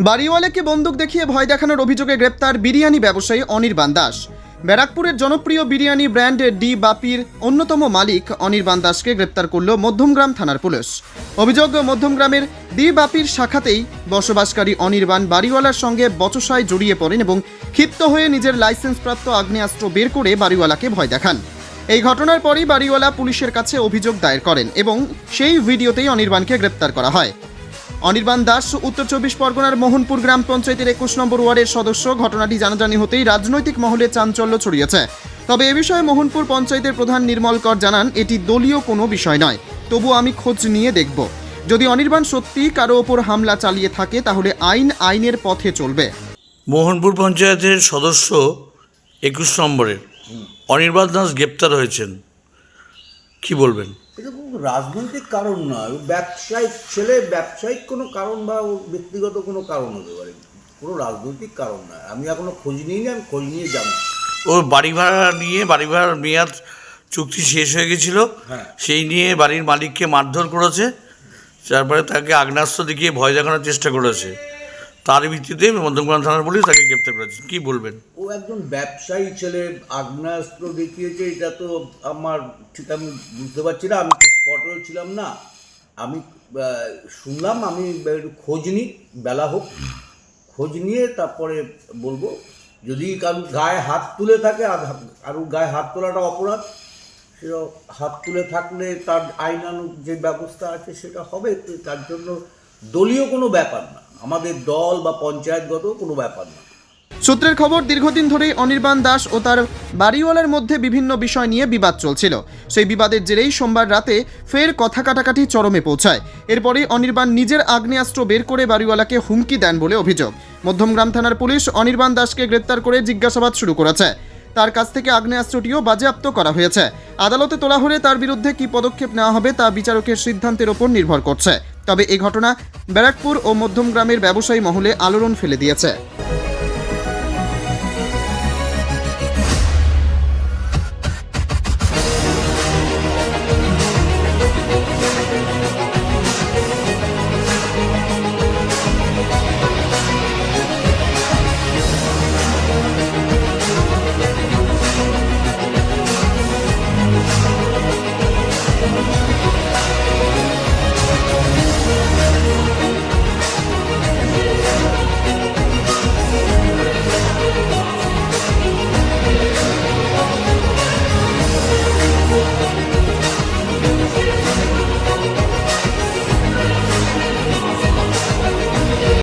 বাড়িওয়ালাকে বন্দুক দেখিয়ে ভয় দেখানোর অভিযোগে গ্রেপ্তার বিরিয়ানি ব্যবসায়ী অনির্বাণ দাস। ব্যারাকপুরের জনপ্রিয় বিরিয়ানি ব্র্যান্ড ডি বাপির অন্যতম মালিক অনির্বাণ দাসকে গ্রেপ্তার করল মধ্যমগ্রাম থানার পুলিশ। অভিযোগ, মধ্যমগ্রামের ডি বাপির শাখাতেই বসবাসকারী অনির্বাণ বাড়িওয়ালার সঙ্গে বচসায় জড়িয়ে পড়েন এবং ক্ষিপ্ত হয়ে নিজের লাইসেন্সপ্রাপ্ত আগ্নেয়াস্ত্র বের করে বাড়িওয়ালাকে ভয় দেখান। এই ঘটনার পরই বাড়িওয়ালা পুলিশের কাছে অভিযোগ দায়ের করেন এবং সেই ভিডিওতেই অনির্বাণকে গ্রেপ্তার করা হয়। অনির্বাণ দাস, উত্তর চব্বিশ পরগনার মোহনপুর গ্রাম পঞ্চায়েতের একুশ নম্বর ওয়ার্ডের সদস্য। ঘটনাটি জানাজানি হতেই রাজনৈতিক মহলে চাঞ্চল্য ছড়িয়েছে। তবে এ বিষয়ে মোহনপুর পঞ্চায়েতের প্রধান নির্মল কর জানান, এটি দলীয় কোনো বিষয় নয়। তবু আমি খোঁজ নিয়ে দেখব। যদি অনির্বাণ সত্যি কারও ওপর হামলা চালিয়ে থাকে, তাহলে আইন আইনের পথে চলবে। মোহনপুর পঞ্চায়েতের সদস্য একুশ নম্বরের। অনির্বাণ দাস গ্রেপ্তার হয়েছেন। কি বলবেন? এটা কোনো রাজনৈতিক কারণ নয়। ব্যবসায়িক ছেলে ব্যবসায়িক কোনো কারণ বা ওর ব্যক্তিগত কোনো কারণ হতে পারে। কোনো রাজনৈতিক কারণ নয়। আমি এখনও খোঁজ নিইনি আমি খোঁজ নিয়ে যাব ও বাড়ি ভাড়া নিয়ে বাড়ি ভাড়ার মেয়াদ চুক্তি শেষ হয়ে গেছিল। হ্যাঁ। সেই নিয়ে বাড়ির মালিককে মারধর করেছে। তারপরে তাকে আগ্নাস্ত্র দেখিয়ে ভয় দেখানোর চেষ্টা করেছে। তার ভিত্তিতে মধ্যমগ্রাম থানার পুলিশ তাকে গ্রেপ্তার করেছে। কি বলবেন? ও একজন ব্যবসায়ী ছেলে, আগ্নেয়াস্ত্র দেখিয়েছে, এটা তো আমার ঠিক আমি বুঝতে পারছি না, আমি স্পটেও ছিলাম না। আমি শুনলাম, আমি খোঁজ নিই বেলা হোক, খোঁজ নিয়ে তারপরে বলব, যদি কারও গায়ে হাত তুলে থাকে, আর গায়ে হাত তোলাটা অপরাধ সেটা হাত তুলে থাকলে তার আইনানুগ যে ব্যবস্থা আছে, সেটা হবে তার জন্য দলীয় কোনো ব্যাপার না। আমাদের দল বা পঞ্চায়েতগত কোনো ব্যাপার না। সূত্রের খবর, দীর্ঘদিন ধরেই অনির্বাণ দাস ও তার বাড়িওয়ালার মধ্যে বিভিন্ন বিষয় নিয়ে বিবাদ চলছিল। সেই বিবাদের জেরেই সোমবার রাতে ফের কথা কাটাকাটি চরমে পৌঁছায়। এরপরে অনির্বাণ নিজের আগ্নেয়াস্ত্র বের করে বাড়িওয়ালাকে হুমকি দেন বলে অভিযোগ। মধ্যমগ্রাম থানার পুলিশ অনির্বাণ দাসকে গ্রেপ্তার করে জিজ্ঞাসাবাদ শুরু করেছে। তার কাছ থেকে আগ্নেয়াস্ত্রটিও বাজেয়াপ্ত করা হয়েছে। আদালতে তোলা হলে তার বিরুদ্ধে কী পদক্ষেপ নেওয়া হবে তা বিচারকের সিদ্ধান্তের ওপর নির্ভর করছে। তবে এ ঘটনা ব্যারাকপুর ও মধ্যমগ্রামের ব্যবসায়ী মহলে আলোড়ন ফেলে দিয়েছে।